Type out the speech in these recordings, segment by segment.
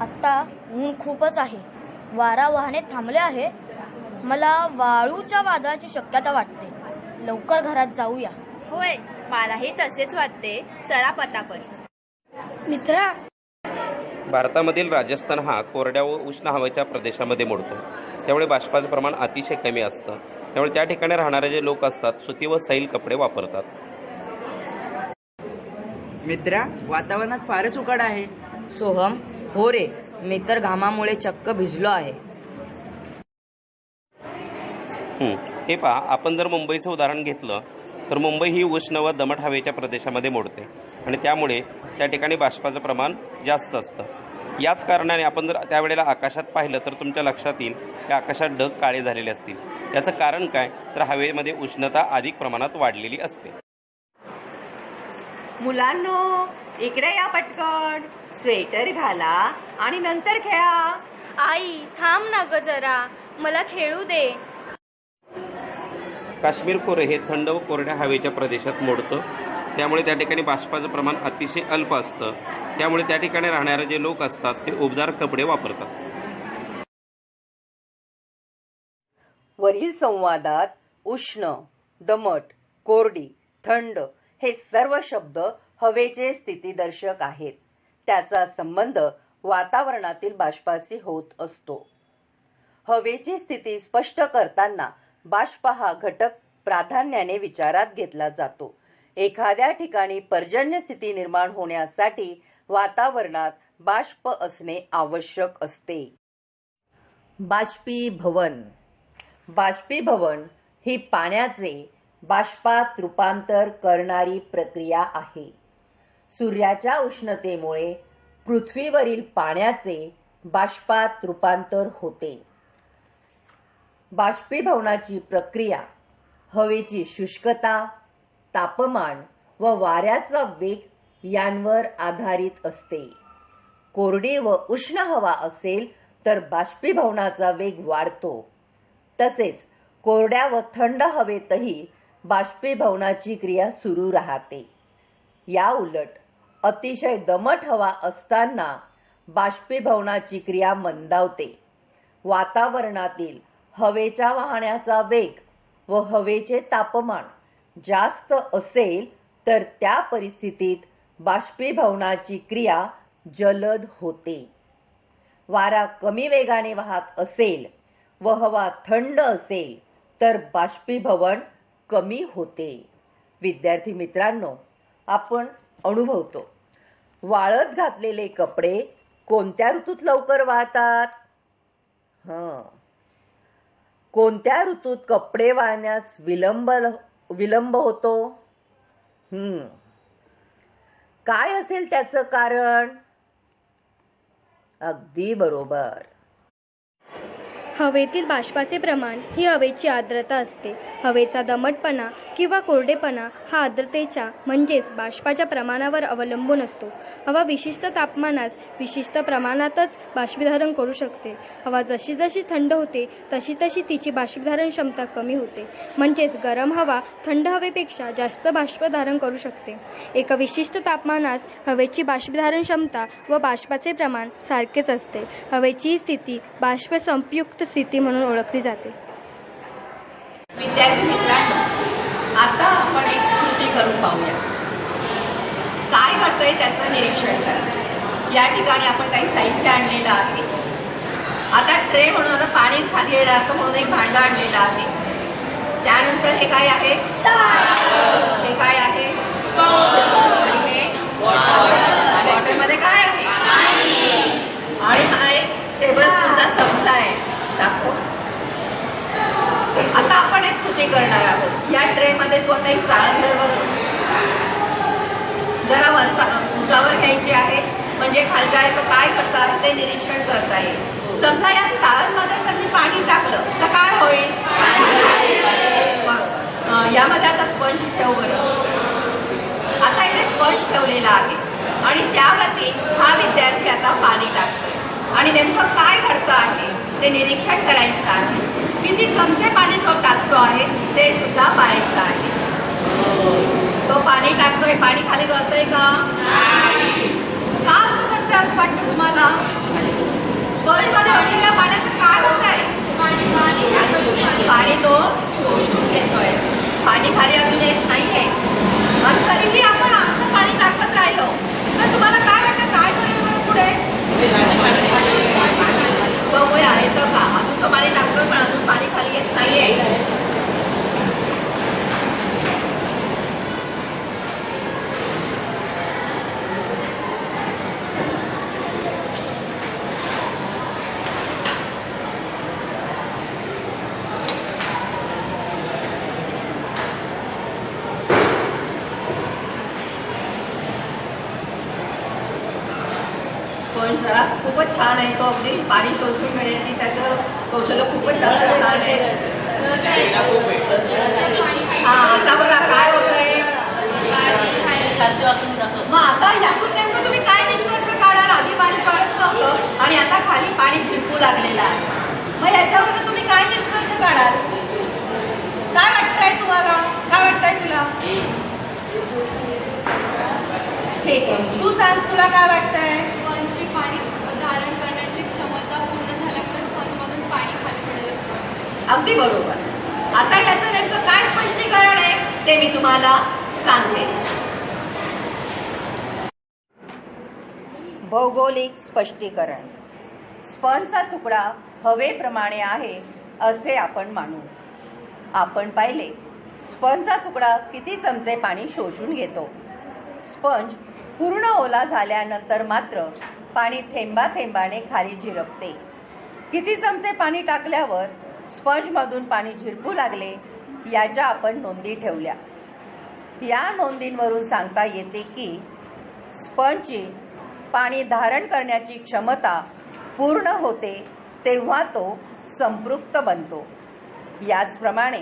आत्ता ऊन खूपच आहे. वारा वाहने थांबले आहे. मला वाळूच्या वादळाची शक्यता वाटते. लवकर घरात जाऊया. होय मलाही तसेच वाटते. चला पटापट. मित्रा! भारतामधील राजस्थान हा कोरड्या व उष्ण हवेच्या प्रदेशामध्ये मोडतो. त्यामुळे बाष्पाचं प्रमाण अतिशय कमी असतं. त्यामुळे त्या ठिकाणी राहणारे जे लोक असतात सुती व सैल कपडे वापरतात. मित्रा वातावरणात फारच उकाड आहे. सोहम हो रे मी तर घामामुळे चक्क भिजलो आहे. हं. पहा आपण जर मुंबईचं उदाहरण घेतलं तर मुंबई ही उष्ण व दमट हवेच्या प्रदेशामध्ये मोडते. आणि त्यामुळे त्या ठिकाणी बाष्पाचं प्रमाण जास्त असतं. याच कारणाने आपण जर त्यावेळेला आकाशात पाहिलं तर तुमच्या लक्षात येईल की आकाशात ढग काळे झालेले असतील. याचं कारण काय? तर हवेमध्ये उष्णता अधिक प्रमाणात वाढलेली असते. मुलांनो इकडे या पटकन. स्वेटर घाला आणि नंतर खेळा. आई थांब ना ग जरा. मला खेळू दे. काश्मीर खोरे हे थंड व कोरड्या हवेच्या प्रदेशात मोडतं. त्यामुळे त्या ठिकाणी बाष्पाचं प्रमाण अतिशय अल्प असतं. त्यामुळे त्या ठिकाणी राहणारे जे लोक असतात ते उबदार कपडे वापरतात. वरील संवादात उष्ण दमट कोरडी थंड हे सर्व शब्द हवेचे स्थितीदर्शक आहेत. त्याचा संबंध वातावरणातील बाष्पाशी होत असतो. हवेची स्थिती स्पष्ट करताना बाष्प हा घटक प्राधान्याने विचारात घेतला जातो. एखाद्या ठिकाणी पर्जन्य स्थिती निर्माण होण्यासाठी वातावरणात बाष्प असणे आवश्यक असते. बाष्पीभवन. बाष्पीभवन ही पाण्याचे बाष्पात रूपांतर करणारी प्रक्रिया आहे. सूर्याच्या उष्णतेमुळे पृथ्वीवरील पाण्याचे बाष्पात रूपांतर होते. बाष्पीभवनाची प्रक्रिया हवेची शुष्कता तापमान व वाऱ्याचा वेग यांवर आधारित असते. कोरडी व उष्ण हवा असेल तर बाष्पीभवनाचा वेग वाढतो. तसेच कोरड्या व थंड हवेतही बाष्पीभवनाची क्रिया सुरू राहते. या उलट अतिशय दमट हवा असताना बाष्पीभवनाची क्रिया मंदावते. वातावरणातील हवेच्या वाहण्याचा वेग व हवेचे तापमान जास्त असेल तर त्या परिस्थितीत बाष्पीभवनाची क्रिया जलद होते. वारा कमी वेगाने वाहत असेल व हवा थंड असेल तर बाष्पीभवन कमी होते. विद्यार्थी मित्रांनो आपण अनुभवतो. वाळत घातलेले कपडे कोणत्या ऋतूत लवकर वाळतात? हं. कोणत्या ऋतूत कपडे वाळण्यास विलंब विलंब होतो? काय असेल त्याचं कारण? अगदी बरोबर. हवेतील बाष्पाचे प्रमाण ही हवेची आर्द्रता असते. हवेचा दमटपणा किंवा कोरडेपणा हा आर्द्रतेच्या म्हणजेच बाष्पाच्या प्रमाणावर अवलंबून असतो. हवा विशिष्ट तापमानास विशिष्ट प्रमाणातच बाष्पीधारण करू शकते. हवा जशी जशी थंड होते तशी तशी तिची बाष्पीधारण क्षमता कमी होते. म्हणजेच गरम हवा थंड हवेपेक्षा जास्त बाष्पधारण करू शकते. एका विशिष्ट तापमानास हवेची बाष्पीधारण क्षमता व बाष्पाचे प्रमाण सारखेच असते. हवेची स्थिती बाष्प संपयुक्त स्थिती म्हणून ओळखली जाते. विद्यार्थी मित्रांनो आता आपण एक कृती करून पाहूया. काय घडतंय त्याचं निरीक्षण करा. या ठिकाणी आपण काही साहित्य आणलेलं आहे. आता ट्रे म्हणून आता पाणी खाली येणार म्हणून एक भांडं आणलेलं आहे. त्यानंतर हे काय आहे? हे काय आहे आणि हे बॉटलमध्ये काय आहे आणि हा एक टेबल सुद्धा चमचा आहे दाखव आता आपण एक कृती करणार आहोत या ट्रे मध्ये तू आता एक चाळण धर बघ जरा वरचा उंचावर घ्यायची आहे म्हणजे खालच्या आहे तो काय करता निरीक्षण करता येईल. समजा या चाळणमध्ये जर मी पाणी टाकलं तर काय होईल? यामध्ये आता स्पंज ठेव बरं. आता इथे स्पंज ठेवलेला आहे. आणि त्यावरती हा विद्यार्थी आता पाणी टाकतोय. आणि नेमकं काय घडतं आहे ते निरीक्षण करायचं आहे. किती चमचे पाणी तो टाकतो आहे ते सुद्धा पाहायचं आहे तो पाणी टाकतोय पाणी खाली गळतंय का? का असं म्हणते असं वाटतं तुम्हाला? स्पर्शमध्ये अडलेल्या पाण्याचं काय होत आहे पाणी तो शोषून घेतोय पाणी खाली अजून येत नाहीये आणि तरीही आपण असं पाणी टाकत राहिलो तर तुम्हाला काय वाटतं काय होईल बरं पुढे बघूया येतं का अजून तो पाणी टाकतोय पण अजून पाणी खाली येत नाहीये पण जरा खूपच छान आहे तो अगदी पाणी शोषून घेण्याची त्याचं कौशल्य खूपच जास्त छान आहे. हा आता बघा काय होतंय. मग आता यातून नेमकं तुम्ही काय निष्कर्ष काढाल? आधी पाणी पडत नव्हतं आणि आता खाली पाणी झिरपू लागलेलं आहे. मग याच्यावर तुम्ही काय निष्कर्ष काढाल? काय वाटतंय तुम्हाला? काय वाटतंय तुला? ठीक आहे. तू सांग तुला काय वाटतंय? पाणी धारण करण्याची क्षमता पूर्ण झाल्यामुळे स्पंजमधून पाणी खाली पडेल असं वाटतं. अगदी बरोबर. आता याचं नेमकं काय स्पष्टीकरण आहे ते मी तुम्हाला सांगते. भौगोलिक स्पष्टीकरण. स्पंजचा तुकडा हवेप्रमाणे आहे असे आपण मानू. आपण पाहिले स्पंजचा तुकडा किती चमचे पाणी शोषून घेतो. स्पंज पूर्ण ओला झाल्यानंतर मात्र पाणी थेंबा थेंबाने खाली झिरपते. किती चमचे पाणी टाकल्यावर स्पंजमधून पाणी झिरपू लागले याच्या आपण नोंदी ठेवल्या. या नोंदींवरून सांगता येते की स्पंजची पाणी धारण करण्याची क्षमता पूर्ण होते तेव्हा तो संपृक्त बनतो. याचप्रमाणे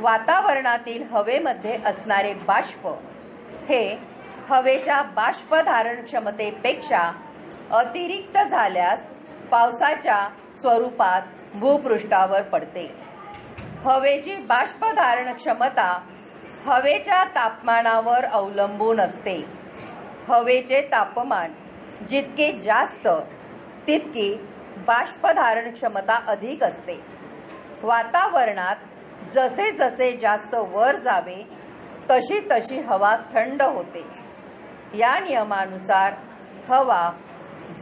वातावरणातील हवेमध्ये असणारे बाष्प हे हवेच्या बाष्प धारण क्षमतेपेक्षा अतिरिक्त झाल्यास पावसाच्या स्वरूपात भूपृष्ठावर पडते. हवेची बाष्प धारण क्षमता हवेच्या तापमानावर अवलंबून असते. हवेचे तापमान जितके जास्त तितकी बाष्पधारण क्षमता अधिक असते. वातावरणात जसे जसे जास्त वर जावे तशी तशी हवा थंड होते. या नियमानुसार हवा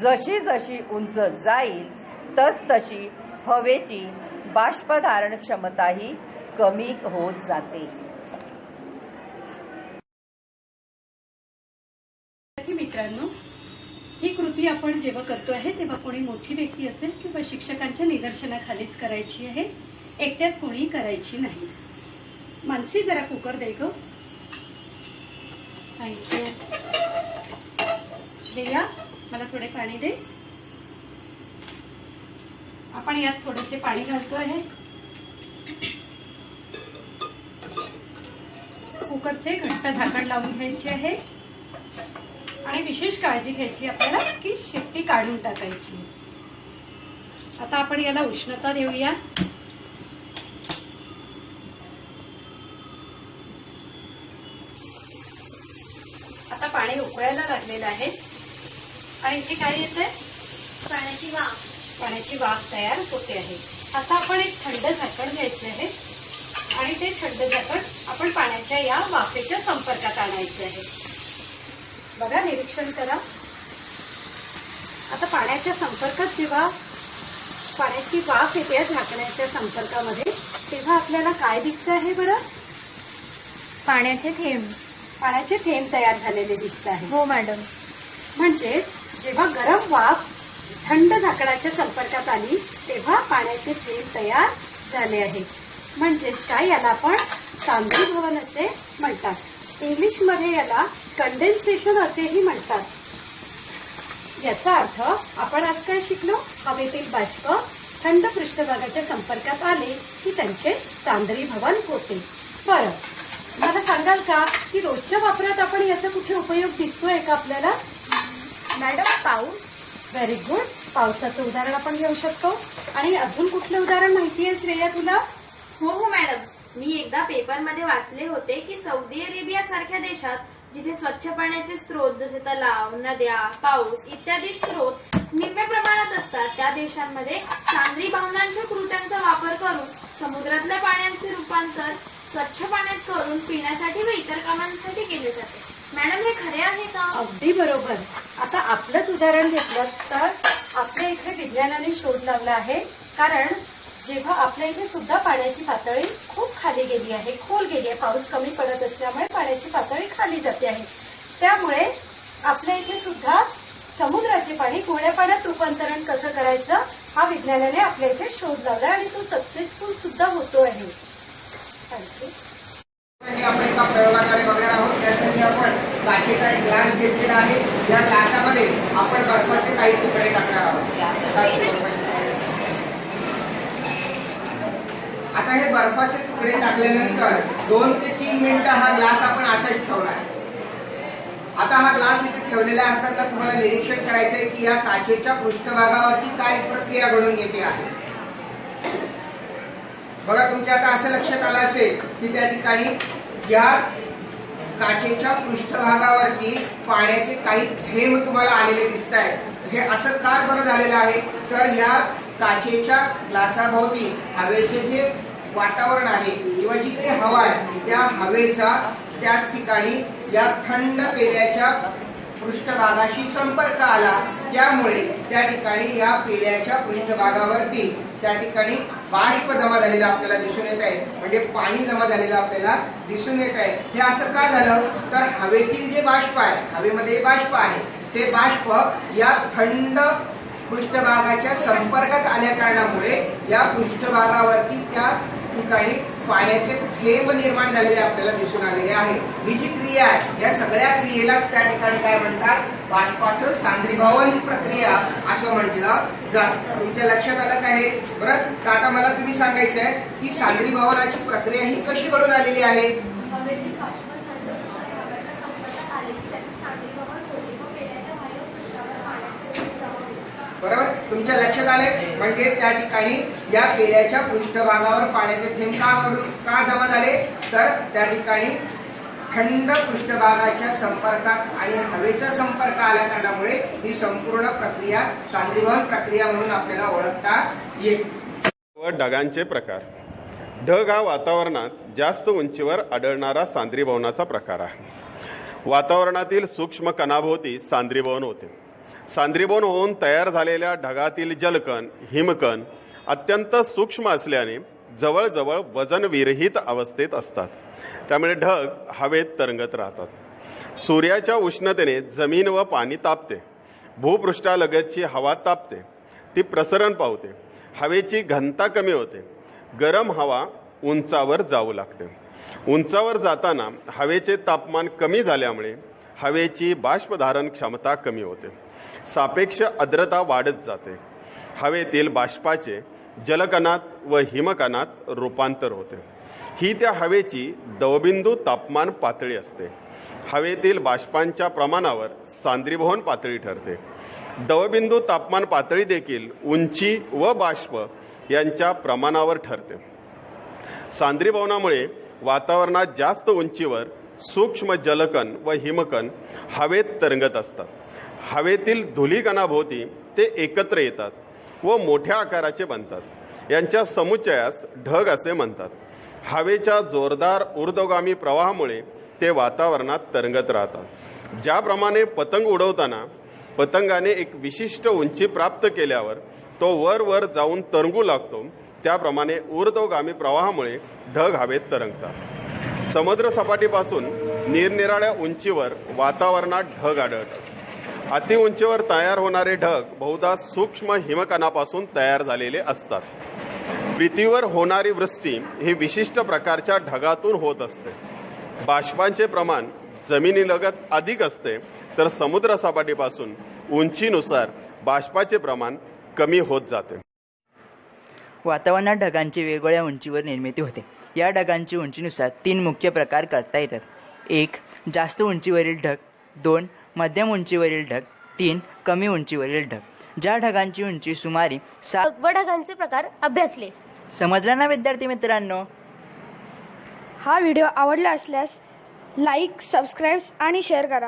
जशी जशी उंच जाईल तस तशी हवेची बाष्पधारण क्षमताही कमी होत जाते. मित्रांनो ही कृती आपण जेव्हा करतो आहे तेव्हा कोणी मोठी व्यक्ती असेल किंवा शिक्षकांच्या निदर्शनाखालीच करायची आहे एकट्यात कोणी करायची नाही. मानसी जरा कुकर दे ग. थँक्यू श्रेया मला थोडे पाणी दे. आपण यात थोडेसे पाणी घालतो आहे. कुकरचे घट्ट झाकण लावून घ्यायचे आहे. आणि विशेष काळजी घ्यायची आपल्याला की शेपटी काढून टाकायची. आता आपण याला उष्णता देऊया. आता पाणी उकळायला लागलेलं आहे. आणि इथे काय येते पाण्याची वाफ. पाण्याची वाफ तयार होते आहे. आता आपण एक थंड झाकण घ्यायचे आहे. आणि ते थंड झाकण आपण पाण्याच्या या वाफेच्या संपर्कात आणायचे आहे. बघा निरीक्षण करा. आता पाण्याच्या संपर्कात जेव्हा पाण्याची वाफ येते या झाकण्याच्या संपर्कामध्ये तेव्हा आपल्याला काय दिसतं आहे बरं? पाण्याचे थेंब. पाण्याचे थेंब तयार झालेले दिसत आहे. हो मॅडम. म्हणजे जेव्हा गरम वाफ थंड झाकणाच्या संपर्कात आली तेव्हा पाण्याचे थेंब तयार झाले आहे. म्हणजेच काय याला आपण सांद्रीभवन असे म्हणतात. इंग्लिशमध्ये याला कंडेन्सेशन असेही म्हणतात. याचा अर्थ आपण आज काय शिकलो? हवेतील बाष्प थंड पृष्ठभागाच्या संपर्कात आले की त्यांचे सांद्री भवन होते. बरं मला सांगाल का की रोजच्या वापरात आपण याचा कुठे उपयोग दिसतोय का आपल्याला? मॅडम पाऊस. व्हेरी गुड पावसाचं उदाहरण आपण घेऊ शकतो. आणि अजून कुठलं उदाहरण माहिती आहे श्रेया तुला? हो हो मॅडम. मी एकदा पेपरमध्ये वाचले होते की सौदी अरेबिया सारख्या देशात जिथे स्वच्छ पाण्याचे स्रोत जसे तलाव नद्या पाऊस इत्यादी स्रोत निम्म्या प्रमाणात असतात त्या देशांमध्ये चांद्री भावनांच्या कृत्यांचा वापर करून समुद्रातल्या पाण्याचे रूपांतर स्वच्छ पाण्यात करून पिण्यासाठी व इतर कामांसाठी केले जाते. मॅडम हे खरे आहे का? अगदी बरोबर. आता आपलंच उदाहरण घेतलं तर? आपल्या इथे विज्ञानाने शोध लावला आहे. कारण जेव्हा आपल्या इथे सुद्धा पाण्याची पातळी खूप खाली गेली आहे खोल गेली आहे पाऊस कमी पडत असल्यामुळे पाण्याची पातळी खाली जाते आहे. त्यामुळे आपल्या इथे सुद्धा समुद्राचे पाणी गोड्या पाण्यात रूपांतरण कसं करायचं हा विज्ञानाने आपल्या इथे शोध लावला आणि तो सक्सेसफुल सुद्धा होतो आहे. म्हणजे आपण एका प्रयोगाद्वारे बघणार आहोत त्यासाठी आपण काचेचा एक ग्लास घेतलेला आहे. या ग्लासामध्ये आपण बर्फाचे काही तुकडे टाकणार आहोत काही बर्फाचे तुकडे. आता हे बर्फाचे तुकडे टाकल्यानंतर दोन ते तीन मिनिटं हा ग्लास आपण असाच ठेवणार आहे. आता हा ग्लास इथे ठेवलेला असताना तुम्हाला निरीक्षण करायचं आहे की या काचेच्या पृष्ठभागावरती काय प्रक्रिया घडून येते आहे. बघा तुमच्या आता असं लक्षात आलं असेल की त्या ठिकाणी या काचेच्या पृष्ठभागावरती पाण्याचे काही थेंब तुम्हाला आलेले दिसत आहेत हे असं का बरं झालेलं आहे? तर या काचेच्या ग्लासाभोवती हवेचे जे वातावरण आहे किंवा जी काही हवा आहे त्या हवेचा त्या ठिकाणी या थंड पेल्याच्या पृष्ठभागाशी संपर्क आला त्यामुळे त्या ठिकाणी या पेल्याच्या पृष्ठभागावरती त्या ठिकाणी बाष्प जमा झालेला आपल्याला दिसून येत आहे. म्हणजे पाणी जमा झालेलं आपल्याला दिसून येत आहे. हे असं का झालं? तर हवेतील जे बाष्प आहे हवेमध्ये बाष्प आहे ते बाष्प या थंड पृष्ठभागाच्या संपर्कात आल्या कारणामुळे या पृष्ठभागावरती त्या ठिकाणी पाण्याचे थेंब निर्माण झालेले आपल्याला दिसून आलेले आहे. ही जी क्रिया आहे या सगळ्या क्रियेलाच त्या ठिकाणी काय म्हणतात? बाष्पाचं सांद्रीभवन प्रक्रिया असं म्हटलं जात. तुमच्या लक्षात आलं काय बरं आता मला तुम्ही सांगायचं आहे की सांद्रीभवनाची प्रक्रिया ही कशी घडून आलेली आहे हवेतील बाष्प थंड पृष्ठभागाच्या संपर्कात आले की त्याचे सांद्रीभवन होते व पेल्याच्या बाह्य पृष्ठावर पाण्याचे वेग जमा होते बरोबर तुमच्या लक्षात आले? म्हणजे त्या ठिकाणी या पेल्याच्या पृष्ठभागावर पाण्याचे थेंब का घडून का जमा झाले? तर त्या ठिकाणी थंड पृष्ठभागाच्या संपर्कात आणि हवेचा संपर्क आल्या कारणामुळे ही संपूर्ण प्रक्रिया सांद्रीभवन प्रक्रिया म्हणून आपल्याला ओळखता येते व ढगांचे प्रकार. ढग हा वातावरणात जास्त उंचीवर आढळणारा सांद्रीभवनाचा प्रकार आहे. वातावरणातील सूक्ष्म कणाभोवती सांद्रीभवन होते. सांद्रीबोन होऊन तयार झालेल्या ढगातील जलकण हिमकण अत्यंत सूक्ष्म असल्याने जवळजवळ वजनविरहित अवस्थेत असतात. त्यामुळे ढग हवेत तरंगत राहतात. सूर्याच्या उष्णतेने जमीन व पाणी तापते. भूपृष्ठालगतची हवा तापते. ती प्रसरण पावते. हवेची घनता कमी होते. गरम हवा उंचावर जाऊ लागते. उंचावर जाताना हवेचे तापमान कमी झाल्यामुळे हवेची बाष्पधारण क्षमता कमी होते. सापेक्ष आर्द्रता वाढत जाते. हवेतील बाष्पाचे जलकणात व हिमकणात रूपांतर होते. ही त्या हवेची दवबिंदू तापमान पातळी असते. हवेतील बाष्पांच्या प्रमाणावर सांद्रीभवन पातळी ठरते. दवबिंदू तापमान पातळी देखील उंची व बाष्प यांच्या प्रमाणावर ठरते. सांद्रीभवनामुळे वातावरणात जास्त उंचीवर सूक्ष्म जलकण व हिमकण हवेत तरंगत असतात. हवेतील धुलीकणाभोवती ते एकत्र येतात व मोठ्या आकाराचे बनतात. यांच्या समुच्चयास ढग असे म्हणतात. हवेच्या जोरदार ऊर्ध्वगामी प्रवाहामुळे ते वातावरणात तरंगत राहतात. ज्याप्रमाणे पतंग उडवताना पतंगाने एक विशिष्ट उंची प्राप्त केल्यावर तो वर वर जाऊन तरंगू लागतो त्याप्रमाणे ऊर्ध्वगामी प्रवाहामुळे ढग हवेत तरंगतात. समुद्र सपाटीपासून निरनिराळ्या उंचीवर वातावरणात ढग आढळतात. अतिउंचीवर तयार होणारे ढग बहुधा सूक्ष्म हिमकणापासून तयार झालेले असतात. पृथ्वीवर होणारी वृष्टी ही विशिष्ट प्रकारच्या ढगातून होत असते. बाष्पांचे प्रमाण जमिनीलगत अधिक असते तर समुद्र सपाटीपासून उंचीनुसार बाष्पाचे प्रमाण कमी होत जाते. वातावरणात ढगांची वेगवेगळ्या उंचीवर निर्मिती होते. या ढगांची उंचीनुसार तीन मुख्य प्रकार करता येतात. एक जास्त उंचीवरील ढग. दोन मध्यम उंचीवरील ढग तीन कमी उंचीवरील ढग. ज्या ढगांची उंची सुमारे सात व ढगांचे प्रकार अभ्यासले. समजलं ना विद्यार्थी मित्रांनो? हा व्हिडिओ आवडला असल्यास लाईक सबस्क्राईब आणि शेअर करा.